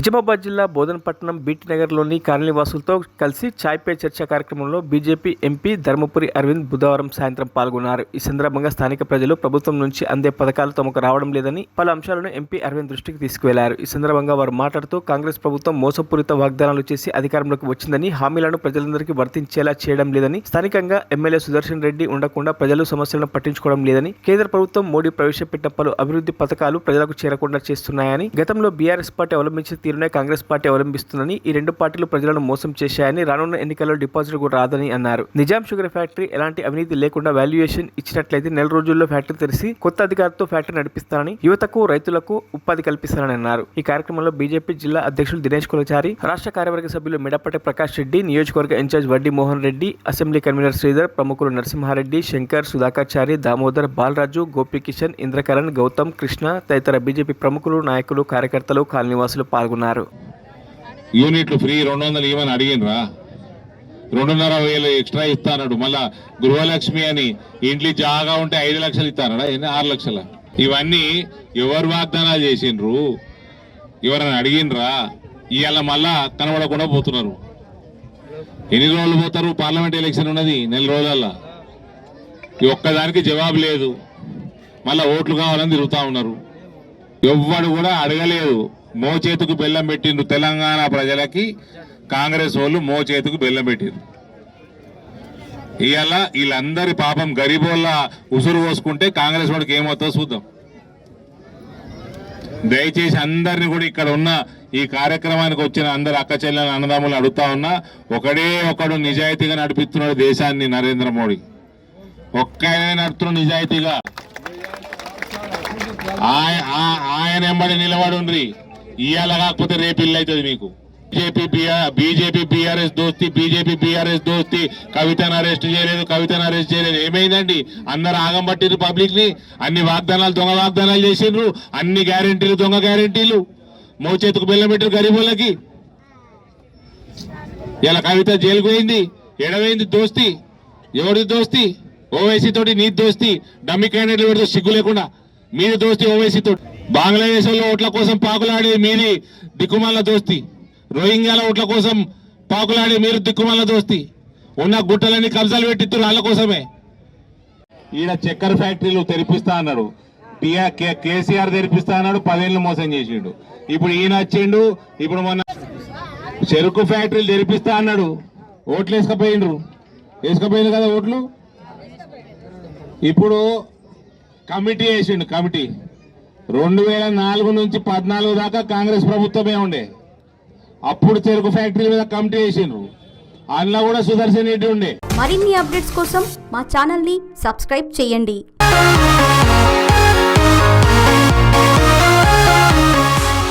నిజామాబాద్ జిల్లా బోధనపట్నం బీటీ నగర్లోని కాలనీవాసులతో కలిసి చాయ్ పే చర్చ కార్యక్రమంలో బీజేపీ ఎంపీ ధర్మపురి అరవింద్ బుధవారం సాయంత్రం పాల్గొన్నారు. ఈ సందర్భంగా స్థానిక ప్రజలు ప్రభుత్వం నుంచి అందే పథకాలు తమకు రావడం లేదని పలు అంశాలను ఎంపీ అరవింద్ దృష్టికి తీసుకువెళ్ళారు. ఈ సందర్భంగా వారు మాట్లాడుతూ కాంగ్రెస్ ప్రభుత్వం మోసపూరిత వాగ్దానాలు చేసి అధికారంలోకి వచ్చిందని హామీలను ప్రజలందరికీ వర్తించేలా చేయడం లేదని స్థానికంగా ఎమ్మెల్యే సుదర్శన్ రెడ్డి ఉండకుండా ప్రజలు సమస్యలను పట్టించుకోవడం లేదని కేంద్ర ప్రభుత్వం మోడీ ప్రవేశపెట్టిన పలు అభివృద్ధి పథకాలు ప్రజలకు చేరకుండా చేస్తున్నాయని గతంలో బీఆర్ఎస్ పార్టీ అవలంబించిన తీరునే కాంగ్రెస్ పార్టీ అవలంబిస్తుందని ఈ రెండు పార్టీలు ప్రజలను మోసం చేశాయని రానున్న ఎన్నికల్లో డిపాజిట్ కూడా రాదని అన్నారు. నిజాం షుగర్ ఫ్యాక్టరీ ఎలాంటి అవినీతి లేకుండా వాల్యుయేషన్ ఇచ్చినట్లయితే నెల రోజుల్లో ఫ్యాక్టరీ తెరిచి కొత్త అధికారితో ఫ్యాక్టరీ నడిపిస్తారని యువతకు రైతులకు ఉపాధి కల్పిస్తారని అన్నారు. ఈ కార్యక్రమంలో బీజేపీ జిల్లా అధ్యక్షులు దినేష్ కులచారి రాష్ట్ర కార్యవర్గ సభ్యులు మిడపటి ప్రకాష్ రెడ్డి నియోజకవర్గ incharge Vaddi Mohan Reddy assembly convener Sridhar ప్రముఖులు నరసింహారెడ్డి శంకర్ సుధాకర్చారి దామోదర్ బాలరాజు గోపీకిషన్ ఇంద్రకరణ్ గౌతమ్ కృష్ణ తదితర బీజేపీ ప్రముఖులు నాయకులు కార్యకర్తలు కాలనీవాసులు పాల్గొన్నారు. యూనిట్లు ఫ్రీ రెండు వందలు ఇవ్వని అడిగినరా రెండున్నర వేలు ఎక్స్ట్రా ఇస్తానడు మళ్ళా గృహలక్ష్మి అని ఇంట్లో జాగా ఉంటే ఐదు లక్షలు ఇస్తానడా ఎన్ని? ఆరు లక్షల. ఇవన్నీ ఎవరు వాగ్దానాలు చేసిండ్రు? ఎవరైనా అడిగినరా ఇవాళ మళ్ళా కనబడకుండా పోతున్నారు. ఎన్ని రోజులు పోతారు? పార్లమెంట్ ఎలక్షన్ ఉన్నది నెల రోజులల్లా. ఈ ఒక్కదానికి జవాబు లేదు. మళ్ళా ఓట్లు కావాలని తిరుగుతా ఉన్నారు. ఎవ్వడు కూడా అడగలేదు. మో చేతుకు బెల్లం పెట్టిండ్రు తెలంగాణ ప్రజలకి కాంగ్రెస్ వాళ్ళు మో చేతుకు బెల్లం పెట్టిండ్రు. ఇవాళ వీళ్ళందరి పాపం గరీబోళ్ళ ఉసురు పోసుకుంటే కాంగ్రెస్ వాడికి ఏమవుతుందో చూద్దాం. దయచేసి అందరిని కూడా ఇక్కడ ఉన్న ఈ కార్యక్రమానికి వచ్చిన అందరు అక్క చెల్లెల అన్నదమ్ములు అడుగుతా ఉన్నా ఒకడే ఒకడు నిజాయితీగా నడిపిస్తున్నాడు దేశాన్ని నరేంద్ర మోడీ. ఒక్కడే నడుపుతున్నాడు నిజాయితీగా. ఆయన ఎంబడి నిలబడి ఇవాళ కాకపోతే రేపు ఇల్లు అవుతుంది మీకు. బీజేపీ బీజేపీ బీఆర్ఎస్ దోస్తి బీజేపీ బీఆర్ఎస్ దోస్తి. కవితను అరెస్ట్ చేయలేదు కవితను అరెస్ట్ చేయలేదు. ఏమైందండి? అందరు ఆగం పట్టిరు పబ్లిక్ని అన్ని వాగ్దానాలు దొంగ వాగ్దానాలు చేసిండ్రు. అన్ని గ్యారెంటీలు దొంగ గ్యారంటీలు. మోచేతుకు బెల్లం పెట్టారు గరీబులకి ఇలా కవిత జైలుకు పోయింది. ఎడవైంది దోస్తి. ఎవరిది దోస్తి? ఓవైసీ తోటి నీ దోస్తి. డమ్మి క్యాండిడేట్లు పెడితే సిగ్గు లేకుండా. మీది దోస్తి ఓవైసీ తోటి బంగ్లాదేశ్ ఓట్ల కోసం పాకులాడే మీది దిక్కుమాల దోస్తి. రోహింగ్యాల ఓట్ల కోసం పాకులాడే మీరు దిక్కుమాల దోస్తి. ఉన్న గుట్టలన్నీ కబ్జాలు పెట్టిస్తారు వాళ్ళ కోసమే. ఈడ చక్కెర ఫ్యాక్టరీలు తెరిపిస్తా అన్నారు కే- కేసీఆర్ తెరిపిస్తా అన్నాడు పదేళ్ళు మోసం చేసిండు. ఇప్పుడు ఈయన వచ్చిండు ఇప్పుడు మొన్న చెరుకు ఫ్యాక్టరీలు తెరిపిస్తా అన్నాడు. ఓట్లు వేసుకపోయిండ్రు. వేసుకపోయిండు కదా ఓట్లు? ఇప్పుడు కమిటీ వేసిండు కమిటీ. రెండు వేల నాలుగు నుంచి పద్నాలుగు దాకా కాంగ్రెస్ ప్రభుత్వమే ఉండే. అప్పుడు చెరుకు ఫ్యాక్టరీ మీద కమిటీ వేసిండ్రు. అందులో కూడా సుదర్శన్ రెడ్డి ఉండే. మరిన్ని అప్డేట్స్ కోసం మా ఛానల్ని సబ్స్క్రైబ్ చేయండి.